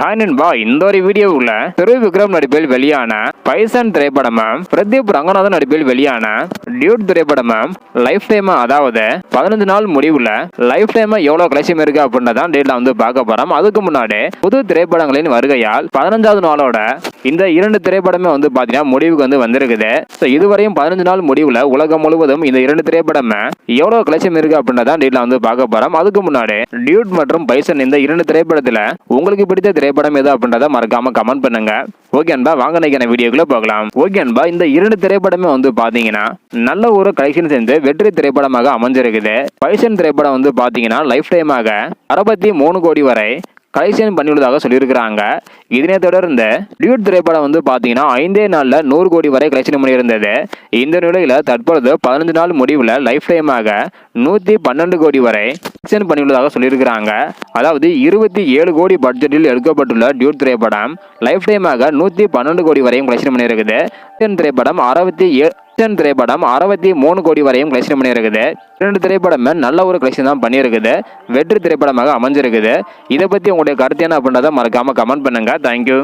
Hi நண்பா இந்த ஒரு வீடியோவுல திரு விக்ரம் நடிப்பில் வெளியான பைசன் திரைப்படமும் பிரதீப் ரங்கநாதன் நடிப்பில் வெளியான டியூட் திரைப்படமும் லைஃப் டைம் அதாவது பதினஞ்சு நாள் முடிவுல லைஃப் டைம் எவ்வளவு கலெக்ஷன் இருக்கு அப்படின்றதான் டேட்ல வந்து பார்க்க போறோம். அதுக்கு முன்னாடி புது திரைப்படங்களின் வருகையால் பதினஞ்சாவது நாளோட இந்த இரண்டு திரைப்படமே வந்து பாத்தீங்கன்னா முடிவுக்கு வந்து வந்திருக்குது. ஸோ இதுவரையும் பதினஞ்சு நாள் முடிவுல உலகம் முழுவதும் இந்த இரண்டு திரைப்படமே எவ்வளவு கலெக்ஷன் இருக்கு அப்படின்றதான் டேட்ல வந்து பார்க்க போறோம். அதுக்கு முன்னாடி டியூட் மற்றும் பைசன் இந்த இரண்டு திரைப்படத்துல உங்களுக்கு பிடித்த திரைப்படம் எது அப்படின்றத மறக்காம கமெண்ட் பண்ணுங்க. ஓகே அன்பா வாங்க நினைக்கிற வீடியோக்குள்ள போகலாம். ஓகே அன்பா இந்த இரண்டு திரைப்படமே வந்து பாத்தீங்கன்னா நல்ல ஒரு கலெக்ஷன் சேர்ந்து வெற்றி திரைப்படமாக அமைஞ்சிருக்குது. பைசன் திரைப்படம் வந்து பாத்தீங்கன்னா லைஃப் டைமாக அறுபத்தி மூணு கோடி வரை கலெக்ஷன் பண்ணியுள்ளதாக சொல்லியிருக்கிறாங்க. இதனை தொடர்ந்து டியூட் திரைப்படம் வந்து பார்த்தீங்கன்னா ஐந்தே நாளில் நூறு கோடி வரை கலெக்ஷன் பண்ணியிருந்தது. இந்த நிலையில் தற்பொழுது பதினஞ்சு நாள் முடிவில் லைஃப் டைமாக நூற்றி பன்னெண்டு கோடி வரை கலெக்ஷன் பண்ணியுள்ளதாக சொல்லியிருக்கிறாங்க. அதாவது இருபத்தி ஏழு கோடி பட்ஜெட்டில் எடுக்கப்பட்டுள்ள டியூட் திரைப்படம் லைஃப் டைமாக நூற்றி பன்னெண்டு கோடி வரையும் கலெக்ஷன் பண்ணியிருக்குது. இந்த திரைப்படம் அறுபத்தி ஏ ஆக்ஷன் திரைப்படம் அறுபத்தி மூணு கோடி வரையும் கலெக்ஷன் பண்ணியிருக்குது. இரண்டு திரைப்படமே நல்ல ஒரு கலெக்ஷன் தான் பண்ணியிருக்குது. வெற்றி திரைப்படமாக அமைஞ்சிருக்குது. இதை பற்றி உங்களுடைய கருத்து என்ன அப்படின்றத மறக்காமல் கமெண்ட் பண்ணுங்கள் தேங்க்யூ